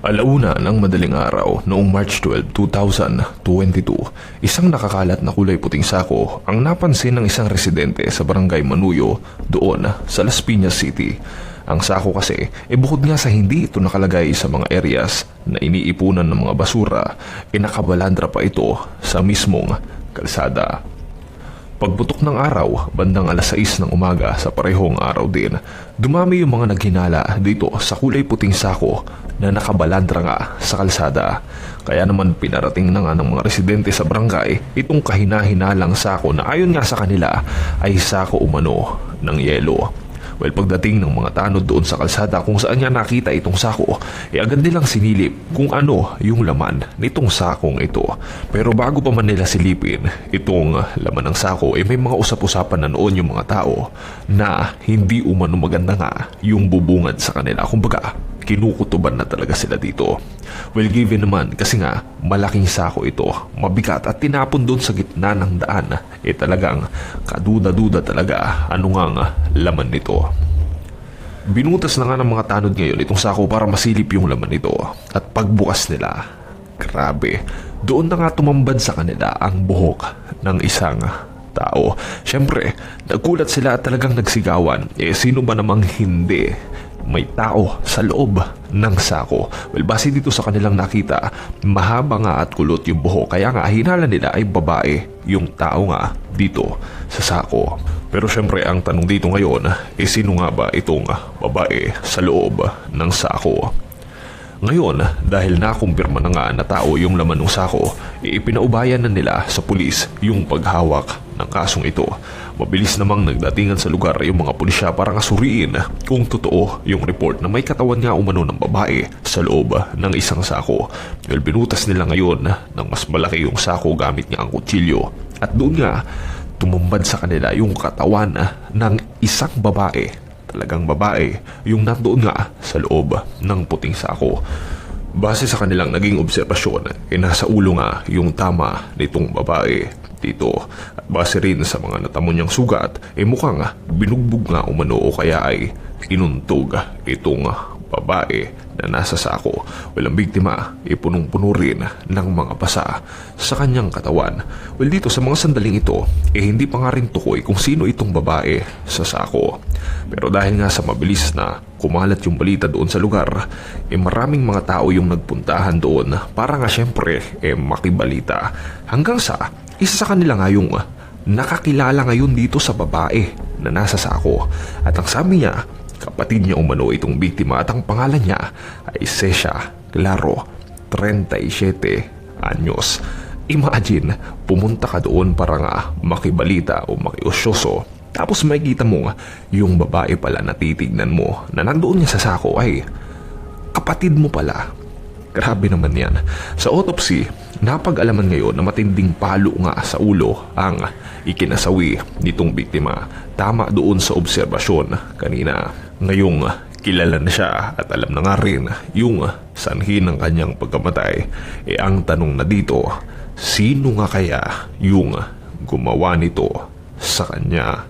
Alauna ng madaling araw noong March 12, 2022, isang nakakalat na kulay puting sako ang napansin ng isang residente sa barangay Manuyo doon sa Las Piñas City. Ang sako kasi e bukod nga sa hindi ito nakalagay sa mga areas na iniipunan ng mga basura, e nakabalandra pa ito sa mismong kalsada. Pagputok ng araw, bandang alas 6 ng umaga sa parehong araw din, dumami yung mga naghinala dito sa kulay puting sako na nakabalandra nga sa kalsada. Kaya naman pinarating na nga ng mga residente sa barangay itong kahina-hinalang sako na ayon nga sa kanila ay sako umano ng yelo. Well, pagdating ng mga tanod doon sa kalsada kung saan niya nakita itong sako, e agad nilang sinilip kung ano yung laman nitong sakong ito. Pero bago pa man nila silipin itong laman ng sako, e may mga usap-usapan na noon yung mga tao na hindi umano maganda nga yung bubungad sa kanila. Kumbaga, kinukutuban na talaga sila dito. Well, given naman kasi nga malaking sako ito, mabigat at tinapon doon sa gitna ng daan, eh talagang kaduda-duda talaga ano nga ang laman nito. Binutas na nga ng mga tanod ngayon itong sako para masilip yung laman nito at pagbukas nila, grabe, doon na nga tumambad sa kanila ang buhok ng isang tao. Siyempre, nagulat sila at talagang nagsigawan. Eh, sino ba namang hindi may tao sa loob ng sako. Well, base dito sa kanilang nakita, mahaba nga at kulot yung buhok. Kaya nga, hinala nila ay babae yung tao nga dito sa sako. Pero syempre, ang tanong dito ngayon, eh sino nga ba itong babae sa loob ng sako? Ngayon, dahil nakumpirma na nga na tao yung laman ng sako, ipinaubayan na nila sa pulis yung paghawak ng kasong ito. Mabilis namang nagdatingan sa lugar yung mga pulisya para nga suriin kung totoo yung report na may katawan nga umano ng babae sa loob ng isang sako. Well, binutas nila ngayon ng mas malaki yung sako gamit nga ang kutsilyo. At doon nga, tumambad sa kanila yung katawan ng isang babae talagang babae yung nandoon nga sa loob ng puting sako. Base sa kanilang naging obserbasyon, eh nasa ulo nga yung tama nitong babae dito. At base rin sa mga natamo niyang sugat, eh mukhang binugbog nga umano o kaya ay inuntog itong babae na nasa sako. Walang biktima, eh punong-puno rin ng mga pasa sa kanyang katawan. Well dito sa mga sandaling ito, eh hindi pa nga rin tukoy kung sino itong babae sa sako. Pero dahil nga sa mabilis na kumalat yung balita doon sa lugar, eh maraming mga tao yung nagpuntahan doon para nga syempre eh makibalita. Hanggang sa isa sa kanila nga yung nakakilala ngayon dito sa babae na nasa sako. At ang sabi niya, kapatid niya umano itong biktima at ang pangalan niya ay Sesha Claro, 37 anyos. Imagine, pumunta ka doon para nga makibalita o makiusyoso tapos makikita mo yung babae pala na titignan mo na nandoon niya sa sako ay kapatid mo pala. Grabe naman yan. Sa autopsy, napag-alaman ngayon na matinding palo nga sa ulo ang ikinasawi nitong biktima. Tama doon sa obserbasyon kanina. Ngayong kilala na siya at alam na nga rin yung sanhi ng kanyang pagkamatay. E ang tanong na dito, sino nga kaya yung gumawa nito sa kanya?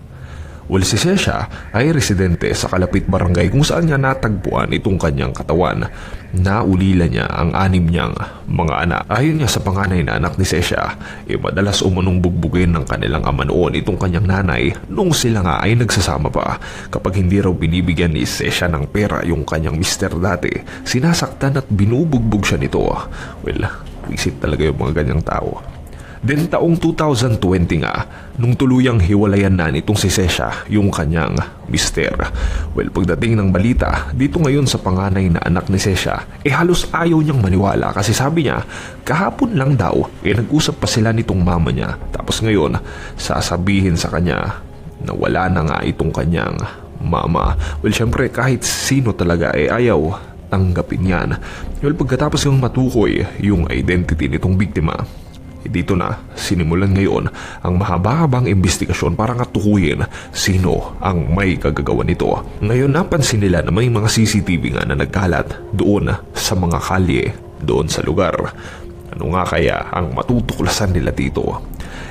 Well, si Sesha ay residente sa kalapit barangay kung saan niya natagpuan itong kanyang katawan. Naulila niya ang anim niyang mga anak. Ayon niya sa panganay na anak ni Sesha, eh madalas umunong bugbugin ng kanilang ama noon itong kanyang nanay nung sila nga ay nagsasama pa. Kapag hindi raw binibigyan ni Sesha ng pera yung kanyang mister dati, sinasaktan at binubugbog siya nito. Well, wisit talaga yung mga ganyang tao. Then taong 2020 nga, nung tuluyang hiwalayan na nitong si Sesha yung kanyang mister. Well, pagdating ng balita, dito ngayon sa panganay na anak ni Sesha, eh halos ayaw niyang maniwala kasi sabi niya, kahapon lang daw, eh nag-usap pa sila nitong mama niya. Tapos ngayon, sasabihin sa kanya na wala na nga itong kanyang mama. Well, syempre kahit sino talaga eh ayaw tanggapin yan. Well, pagkatapos yung matukoy yung identity nitong biktima, dito na sinimulan ngayon ang mahaba-habang investigasyon para nga tukuyin sino ang may kagagawa nito. Ngayon napansin nila na may mga CCTV nga na nagkalat doon sa mga kalye doon sa lugar. Ano nga kaya ang matutuklasan nila dito?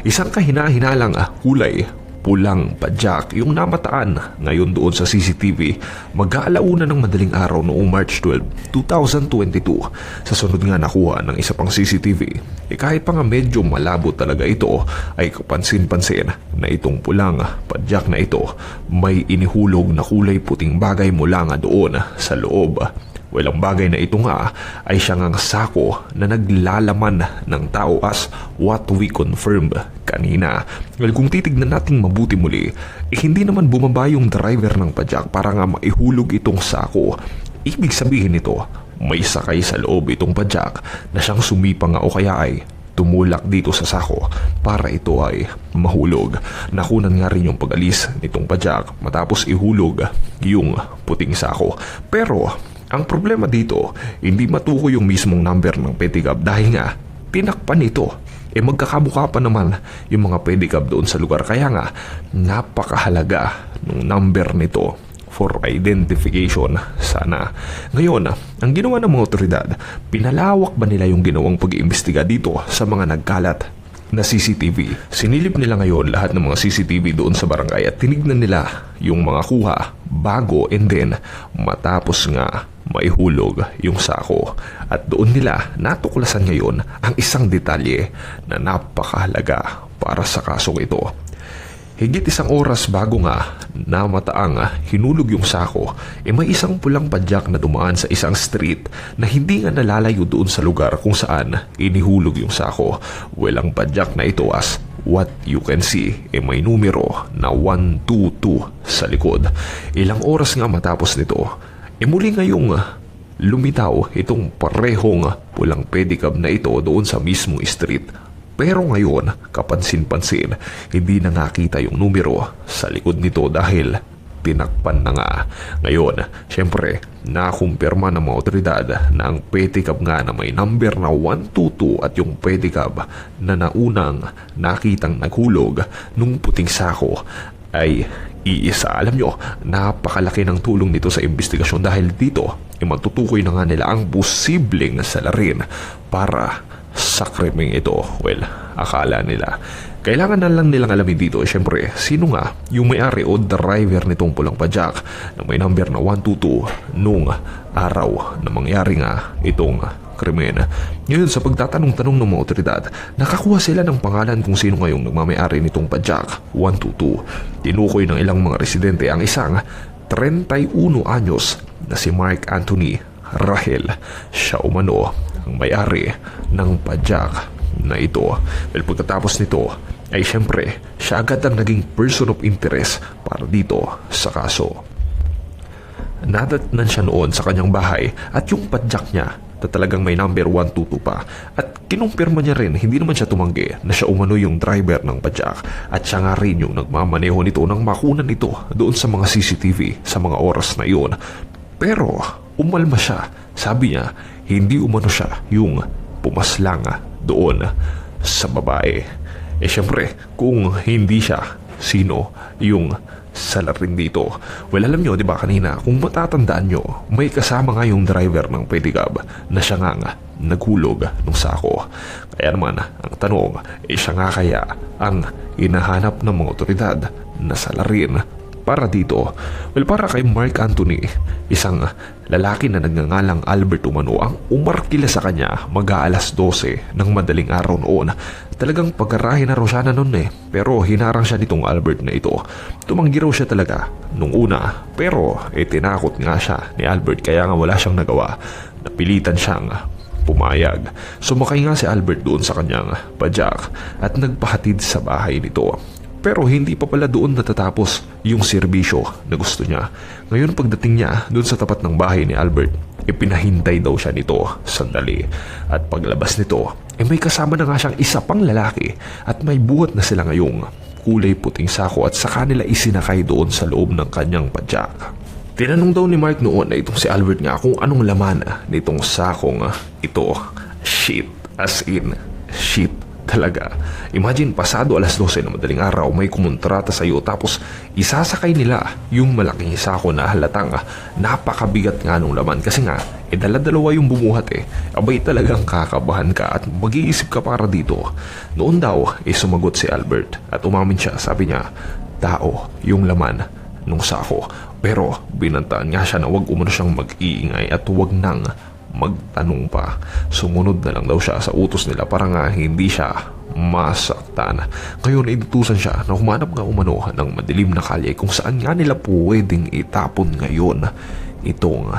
Isang kahina-hinalang kulay pulang padyak yung namataan ngayon doon sa CCTV mag-aalauna ng madaling araw noong March 12, 2022 sa sunod nga nakuha ng isa pang CCTV eh kahit pa nga medyo malabo talaga ito ay kapansin-pansin na itong pulang padyak na ito may inihulog na kulay puting bagay mula nga doon sa loob Well, ang bagay na ito nga ay siya ngang sako na naglalaman ng tao as what we confirmed kanina. Well, kung titignan natin mabuti muli, eh, hindi naman bumaba yung driver ng padyak para nga maihulog itong sako. Ibig sabihin nito, may sakay sa loob itong padyak na siyang sumipa nga o kaya ay tumulak dito sa sako para ito ay mahulog. Nakunan nga rin yung pag-alis nitong padyak matapos ihulog yung puting sako. Pero ang problema dito, hindi matukoy yung mismong number ng pedicab dahil nga tinakpan ito. E magkakabuka pa naman yung mga pedicab doon sa lugar. Kaya nga, napakahalaga ng number nito for identification sana. Ngayon, ang ginawa ng mga otoridad, pinalawak ba nila yung ginawang pag-iimbestiga dito sa mga nagkalat na CCTV. Sinilip nila ngayon lahat ng mga CCTV doon sa barangay at tinignan nila yung mga kuha bago and then matapos nga maihulog yung sako. At doon nila natuklasan ngayon ang isang detalye na napakahalaga para sa kasong ito. Higit isang oras bago nga namataang hinulog yung sako, e may isang pulang padyak na dumaan sa isang street na hindi nga nalalayo doon sa lugar kung saan inihulog yung sako. Walang padyak na ito as what you can see, e may numero na 122 sa likod. Ilang oras nga matapos nito, e muli ngayong lumitaw itong parehong pulang pedicab na ito doon sa mismong street pero ngayon, kapansin-pansin, hindi na nakita yung numero sa likod nito dahil tinakpan na nga. Ngayon, syempre, nakumpirma ng mga otoridad na ang pedicab nga na may number na 122 at yung pedicab na naunang nakitang naghulog nung puting sako ay iisa. Alam nyo, napakalaki ng tulong nito sa investigasyon dahil dito, ay matutukoy na nga nila ang posibleng salarin para sa krimeng ito. Well, akala nila. Kailangan na lang nilang alamin dito, syempre, sino nga yung may-ari o driver nitong pulang padyak na may number na 122 nung araw na mangyari nga itong krimen. Ngayon, sa pagtatanong-tanong ng mga otoridad, nakakuha sila ng pangalan kung sino ngayong nagmamayari nitong padyak 122. Tinukoy ng ilang mga residente ang isang 31 anyos na si Mark Anthony Rahel. Siya umano ang may-ari ng padyak na ito. Well, pagkatapos nito ay siyempre siya agad ang naging person of interest para dito sa kaso. Nadatnan siya noon sa kanyang bahay at yung padyak niya na talagang may number 122 pa at kinumpirma niya rin hindi naman siya tumanggi na siya umano yung driver ng padyak at siya nga rin yung nagmamaneho nito nang makunan ito doon sa mga CCTV sa mga oras na iyon. Pero umalma siya. Sabi niya hindi umano siya yung pumaslang doon sa babae. Eh syempre, kung hindi siya, sino yung salarin dito? Well, alam nyo, di ba kanina, kung matatandaan nyo, may kasama nga yung driver ng pedicab na siya nga naghulog ng sako. Kaya naman, ang tanong, eh siya nga kaya ang inahanap ng mga otoridad na salarin para dito? Well, para kay Mark Anthony, isang lalaki na nagngangalang Albert Umano ang umarkila sa kanya mag-aalas 12 ng madaling araw noon. Talagang pagkarahin na raw siya na noon eh, pero hinarang siya nitong Albert na ito. Tumanggi raw siya talaga nung una, pero eh nga siya ni Albert kaya nga wala siyang nagawa. Napilitan siyang pumayag. Sumakay nga si Albert doon sa kanyang padyak at nagpahatid sa bahay nito. Pero hindi pa pala doon natatapos yung serbisyo na gusto niya. Ngayon pagdating niya doon sa tapat ng bahay ni Albert, ipinahintay daw siya nito sandali. At paglabas nito, eh may kasama na nga siyang isa pang lalaki at may buhat na sila ngayong kulay puting sako at sa kanila isinakay doon sa loob ng kanyang padyak. Tinanong daw ni Mark noon na itong si Albert nga kung anong laman nitong sakong ito. Shit. As in, shit talaga. Imagine, pasado alas 12 na madaling araw, may kumontrata sa iyo tapos isasakay nila yung malaking sako na halatang napakabigat nga nung laman kasi nga, eh dala-dalawa yung bumuhat eh. Abay talagang kakabahan ka at mag-iisip ka para dito. Noon daw, eh sumagot si Albert at umamin siya, sabi niya, tao yung laman nung sako. Pero binantaan nga siya na wag umano siyang mag-iingay at wag nang magtanong pa. Sumunod na lang daw siya sa utos nila para nga hindi siya masaktan. Ngayon inutusan siya na humanap nga umano ng madilim na kalye kung saan nga nila pwedeng itapon ngayon itong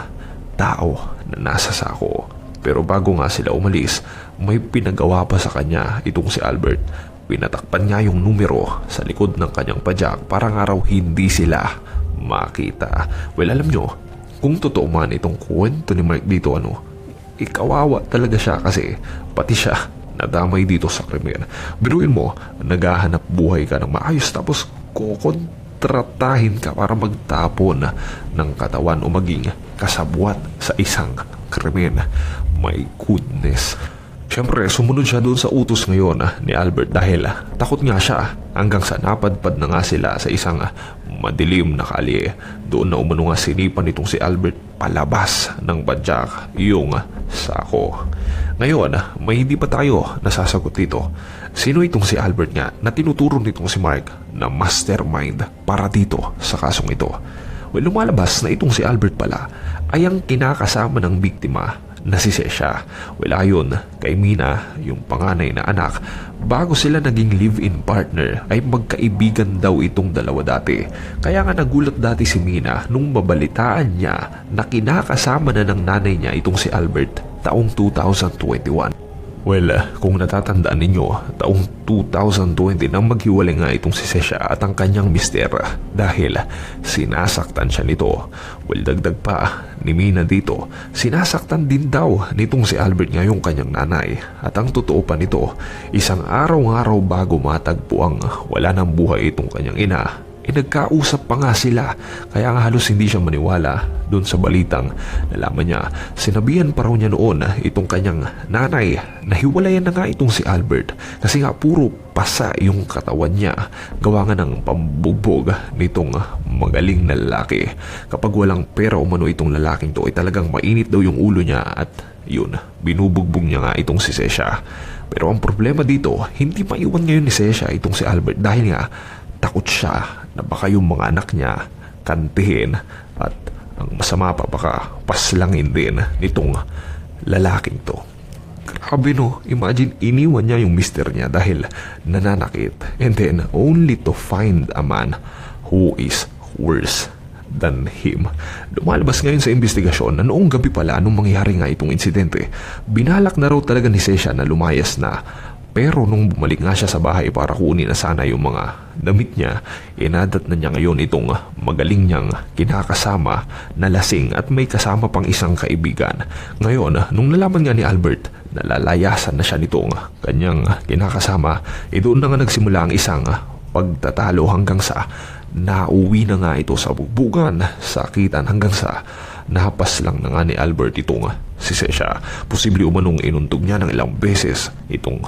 tao na nasa sako. Pero bago nga sila umalis, may pinagawa pa sa kanya itong si Albert. Pinatakpan niya yung numero sa likod ng kanyang padyak para nga raw hindi sila makita. Well, alam nyo, kung totoo man itong kwento ni Mark dito, ano, ikawawa talaga siya kasi pati siya nadamay dito sa krimen. Biruin mo, naghahanap buhay ka ng maayos tapos kukontratahin ka para magtapon ng katawan o maging kasabwat sa isang krimen. My goodness. Siyempre, sumunod siya doon sa utos ngayon ah, ni Albert dahil ah, takot nga siya hanggang sa napadpad na nga sila sa isang ah, madilim na kalye. Doon na umano nga sinipan nitong si Albert palabas ng badyak yung ah, sako. Ngayon, ah, may hindi pa tayo nasasagot dito. Sino itong si Albert nga na tinuturo nitong si Mark na mastermind para dito sa kasong ito? Well, lumalabas na itong si Albert pala ay ang kinakasama ng biktima na si Sesha. Well, ayon kay Mina, yung panganay na anak, bago sila naging live-in partner ay magkaibigan daw itong dalawa dati. Kaya nga nagulat dati si Mina nung mabalitaan niya na kinakasama na ng nanay niya itong si Albert taong 2021. Well, uh, kung natatandaan ninyo, taong 2020 nang maghiwalay nga itong si Sesha at ang kanyang mister dahil sinasaktan siya nito. Well, dagdag pa ni Mina dito, sinasaktan din daw nitong si Albert nga yung kanyang nanay. At ang totoo pa nito, isang araw-araw bago matagpo ang wala ng buhay itong kanyang ina, eh nagkausap pa nga sila kaya nga halos hindi siya maniwala doon sa balitang nalaman niya. Sinabihan pa raw niya noon itong kanyang nanay na hiwalayan na nga itong si Albert kasi nga puro pasa yung katawan niya gawa nga ng pambugbog nitong magaling na lalaki. Kapag walang pera umano itong lalaking to ay talagang mainit daw yung ulo niya at yun, binubugbog niya nga itong si Sesha. Pero ang problema dito, hindi maiwan ngayon ni Sesha itong si Albert dahil nga takot siya na baka yung mga anak niya kantihin at ang masama pa baka paslangin din nitong lalaking to. Grabe no, imagine iniwan niya yung mister niya dahil nananakit and then only to find a man who is worse than him. Lumalabas ngayon sa investigasyon na noong gabi pala nung mangyari nga itong insidente, binalak na raw talaga ni Sesha na lumayas na pero nung bumalik nga siya sa bahay para kunin na sana yung mga damit niya, inadat na niya ngayon itong magaling niyang kinakasama na lasing at may kasama pang isang kaibigan. Ngayon, nung nalaman nga ni Albert na lalayasan na siya nitong kanyang kinakasama, eh na nga nagsimula ang isang pagtatalo hanggang sa nauwi na nga ito sa bugbugan, sakitan hanggang sa napas lang na nga ni Albert itong si Sesha. Posible umanong inuntog niya ng ilang beses itong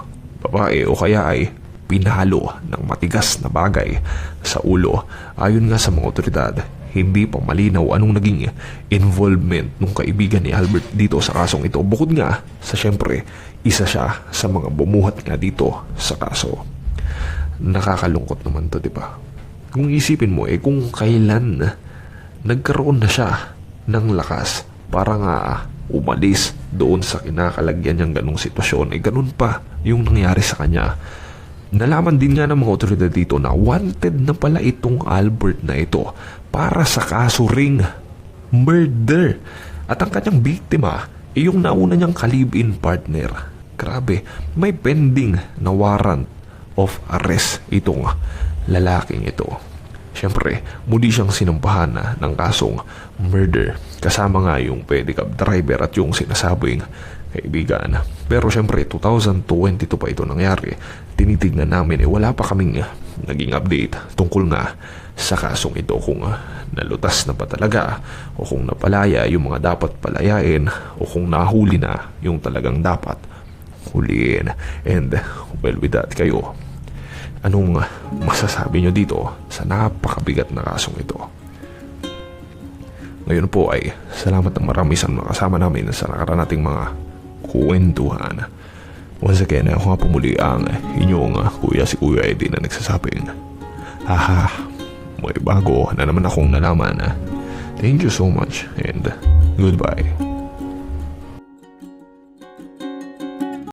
babae o kaya ay pinalo ng matigas na bagay sa ulo. Ayon nga sa mga otoridad, hindi pa malinaw anong naging involvement ng kaibigan ni Albert dito sa kasong ito. Bukod nga sa syempre, isa siya sa mga bumuhat nga dito sa kaso. Nakakalungkot naman to, di ba? Kung isipin mo, eh kung kailan nagkaroon na siya ng lakas para nga umalis doon sa kinakalagyan niyang ganong sitwasyon, eh ganun pa yung nangyari sa kanya. Nalaman din nga ng mga otoridad dito na wanted na pala itong Albert na ito para sa kaso ring murder. At ang kanyang biktima ay yung nauna niyang kalib-in partner. Grabe, may pending na warrant of arrest itong lalaking ito. Siyempre, muli siyang sinampahan na ng kasong murder. Kasama nga yung pedicab driver at yung sinasabing kaibigan. Pero siyempre, 2022 pa ito nangyari. Tinitignan namin eh wala pa kaming naging update tungkol nga sa kasong ito kung nalutas na pa talaga o kung napalaya yung mga dapat palayain o kung nahuli na yung talagang dapat huliin. And well with that kayo, anong masasabi nyo dito sa napakabigat na kasong ito? Ngayon po ay salamat ng marami sa mga kasama namin sa nakaraan nating mga kwentuhan. Once again, ako nga pumuli ang inyong kuya si Kuya Eddie na nagsasabing, Haha, may bago na naman akong nalaman. Thank you so much and goodbye.